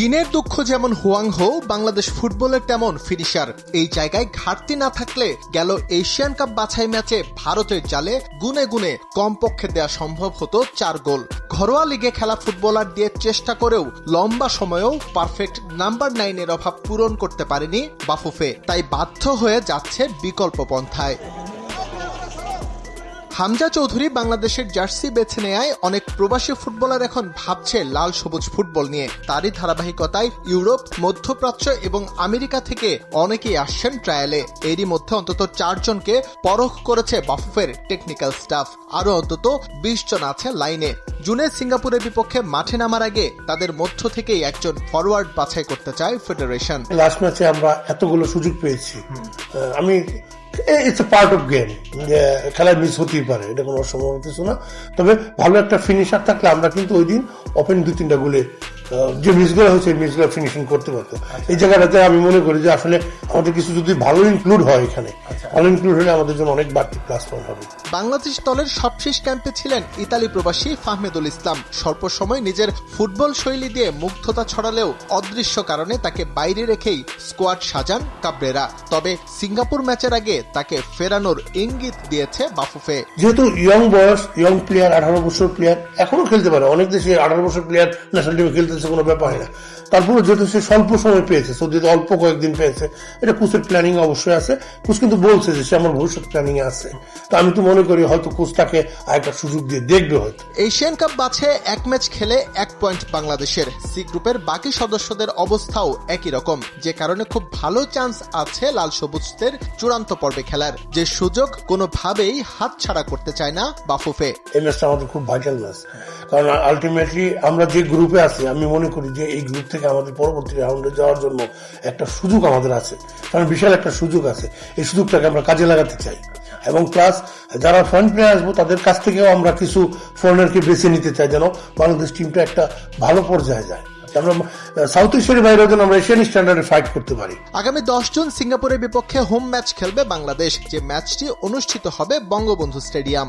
চীনের দুঃখ যেমন হুয়াংহো, বাংলাদেশ ফুটবলের তেমন ফিনিশার। এই জায়গায় ঘাটতি না থাকলে গেল এশিয়ান কাপ বাছাই ম্যাচে ভারতের জালে গুনে গুনে কমপক্ষে দেয়া সম্ভব হতো চার গোল। ঘরোয়া লিগে খেলা ফুটবলার দিয়ে চেষ্টা করেও লম্বা সময়েও পারফেক্ট নাম্বার নাইনের অভাব পূরণ করতে পারেনি বাফুফে। তাই বাধ্য হয়ে যাচ্ছে বিকল্প পন্থায়। হামজা চৌধুরী বাংলাদেশের জার্সি বেছে নেয় অনেক প্রবাসী ফুটবলার এখন ভাবছে লাল সবুজ ফুটবল নিয়ে। তারই ধারাবাহিকতায় ইউরোপ, মধ্যপ্রাচ্য এবং আমেরিকা থেকে অনেকেই আসছেন ট্রায়ালে। এরই মধ্যে অন্তত চারজনকে পরখ করেছে বাফুফের টেকনিক্যাল স্টাফ আরও অন্তত বিশ জন আছে লাইনে। জুনে সিঙ্গাপুরের বিপক্ষে মাঠে নামার আগে তাদের মধ্য থেকেই একজন ফরওয়ার্ড বাছাই করতে চায় ফেডারেশন। লাস্ট ম্যাচে আমরা এতগুলো সুযোগ পেয়েছি। আমি ইটস পার্ট অফ গেম খেলায় মিস হতেই পারে, এটা কোনো অসম্ভব কিছু না। তবে ভালো একটা ফিনিশার থাকলে আমরা কিন্তু ওই দিন ওপেন দু তিনটা গোলে যে মিসগুলো হয়েছে মিসগুলো ফিনিশিং করতে পারতো। এই জায়গাটাতে আমি মনে করি যে আসলে আমাদের কিছু যদি ভালো ইনক্লুড হয় এখানে ভালো ইনক্লুড হলে আমাদের জন্য অনেক বাড়তি প্লাস পয়েন্ট হবে। বাংলাদেশ দলের সবশেষ ক্যাম্পে ছিলেন ইতালি প্রবাসী ফাহমেদুল ইসলাম। স্বল্প সময় নিজের ফুটবল শৈলী দিয়ে মুগ্ধতা ছড়ালেও অদৃশ্য কারণে তাকে বাইরে রেখেই স্কোয়াড সাজান কাবরেরা। তবে সিঙ্গাপুর ম্যাচের আগে তাকে ফেরানোর ইঙ্গিত দিয়েছে বাফুফে। যেহেতু ইয়ং বয়স ইয়ং প্লেয়ার আঠারো বছর প্লেয়ার এখনও খেলতে পারে। অনেক দেশে আঠারো বছর প্লেয়ার ন্যাশনাল টিমে খেলতেছে কোনো ব্যাপার হয় না। তারপরে যেহেতু সে স্বল্প সময় পেয়েছে সৌদিতে অল্প কয়েকদিন পেয়েছে এটা কোচের প্ল্যানিং অবশ্যই আছে। কোচ কিন্তু বলছে যে সে আমার ভবিষ্যৎ প্ল্যানিং আছে। তো আমি তো মনে করি হয়তো কোচ তাকে আরেকটা সুযোগ দিয়ে দেখবে হয়তো। এশিয়ান কাপ বাছে এক ম্যাচ খেলে এক পয়েন্ট বাংলাদেশের সি গ্রুপের বাকি সদস্যদের অবস্থাও একই রকম যে কারণে খুব ভালো চান্স আছে লাল সবুজদের চূড়ান্ত পর্বে খেলার। যে সুযোগ কোনোভাবেই হাতছাড়া করতে চায় না বাফুফে। এই ম্যাচটা আমাদের খুব ভাইটাল ম্যাচ কারণ আলটিমেটলি আমরা যে গ্রুপে আছি আমি মনে করি যে এই গ্রুপ থেকে আমাদের পরবর্তী রাউন্ডে যাওয়ার জন্য একটা সুযোগ আমাদের আছে। কারণ বিশাল একটা সুযোগ আছে। এই সুযোগটাকে আমরা কাজে লাগাতে চাই। এবং প্লাস যারা ফরেন প্লেয়ার আসব, তাদের কাছ থেকেও আমরা কিছু ফরেনারকে বেছে নিতে চাই যেন বাংলাদেশ টিমটা একটা ভালো পর্যায়ে যায়। আমরা সাউথ এশিয়ার বাইরেও যেন আমরা এশিয়ান স্ট্যান্ডার্ডে ফাইট করতে পারি। আগামী দশ জুন সিঙ্গাপুরের বিপক্ষে হোম ম্যাচ খেলবে বাংলাদেশ। যে ম্যাচটি অনুষ্ঠিত হবে বঙ্গবন্ধু স্টেডিয়াম